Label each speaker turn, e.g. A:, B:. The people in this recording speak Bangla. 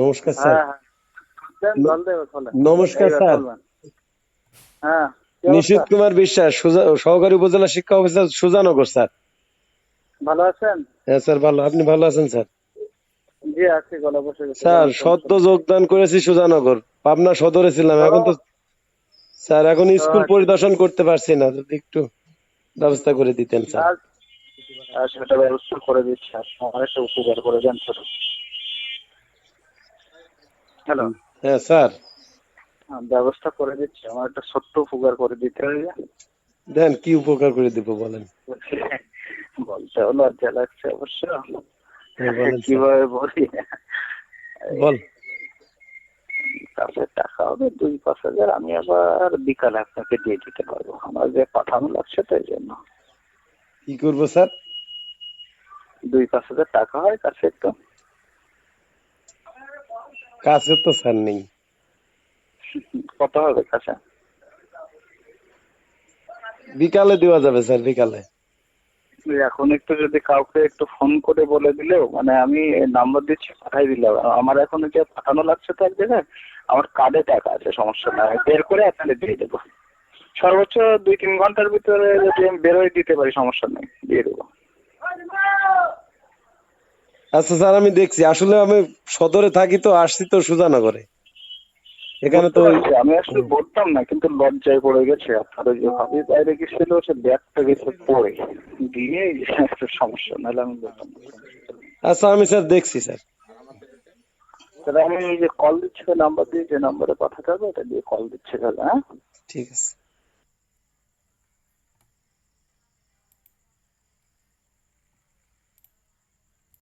A: নমস্কার স্যার।
B: হ্যাঁ। হ্যাঁ দেবে খোলেন।
A: নমস্কার, স্যার।
B: হ্যাঁ
A: নিশীত কুমার বিশ্বাস সহকারী উপজেলা শিক্ষা অফিসার সুজানগর স্যার।
B: ভালো আছেন?
A: হ্যাঁ স্যার ভালো। আপনি ভালো আছেন স্যার?
B: জি আছি গলা বসে
A: স্যার সদ্য যোগদান করেছি সুজানগর। পাবনা সদরে ছিলাম এখন তো স্যার এখন স্কুল
B: আচ্ছা।
A: পরিদর্শন করতে পারছি না। যদি একটু ব্যবস্থা করে দিতেন স্যার।
B: সেটা ব্যবস্থা করে দিচ্ছি। আর আমার একটা উপকার করে দেন ছোট হ্যালো
A: হ্যাঁ স্যার।
B: হ্যাঁ, ব্যবস্থা করে দিচ্ছি। আমার একটা ছোট্ট উপকার করে দিতে হবে।
A: দেন কি উপকার করে দিব বলেন?
B: বলতেও লজ্জা লাগছে অবশ্য।
A: হ্যাঁ,
B: কীভাবে বলি?
A: বল।
B: কাছে টাকা হবে দুই পাঁচ হাজার। আমি আবার বিকালে আপনাকে দিয়ে দিতে পারব। আমার যে পাঠানো লাগছে তো এই জন্য।
A: কি করব স্যার?
B: দুই পাঁচ হাজার টাকা হয় কাছে একটু
A: কাছে তো স্যার নেই।
B: কত হবে কাছে?
A: বিকালে দেওয়া যাবে স্যার বিকালে।
B: এখন একটু যদি কাউকে একটু ফোন করে বলে দিলেও মানে আমি নাম্বার দিচ্ছি পাঠাই দিলাম। আমার এখন যে পাঠানো লাগছে তো এক জায়গায় আমার কার্ডে টাকা আছে সমস্যা নাই। বের করে আপনাদের দিয়ে দেবো। সর্বোচ্চ দুই তিন ঘণ্টার ভিতরে যদি আমি বেরোয় দিতে পারি সমস্যা নেই দিয়ে দেবো।
A: আচ্ছা স্যার আমি দেখছি। আসলে আমি সদরে থাকি তো আসছি তো সুজানগরে। এখানে তো
B: আমি আসলে বলতাম না কিন্তু লজ্জায় পড়ে গেছে। আপনার ওই যে ভাবি বাইরে গেছিল সে ব্যাগটা গেছে পড়ে। দিয়ে একটা সমস্যা নাহলে আমি বলতাম।
A: আচ্ছা আমি স্যার দেখছি স্যার।
B: তাহলে আমি এই যে কল দিচ্ছি নাম্বার দিয়ে যে নাম্বারে পাঠাতে হবে এটা দিয়ে কল দিচ্ছি তাহলে হ্যাঁ?
A: ঠিক আছে।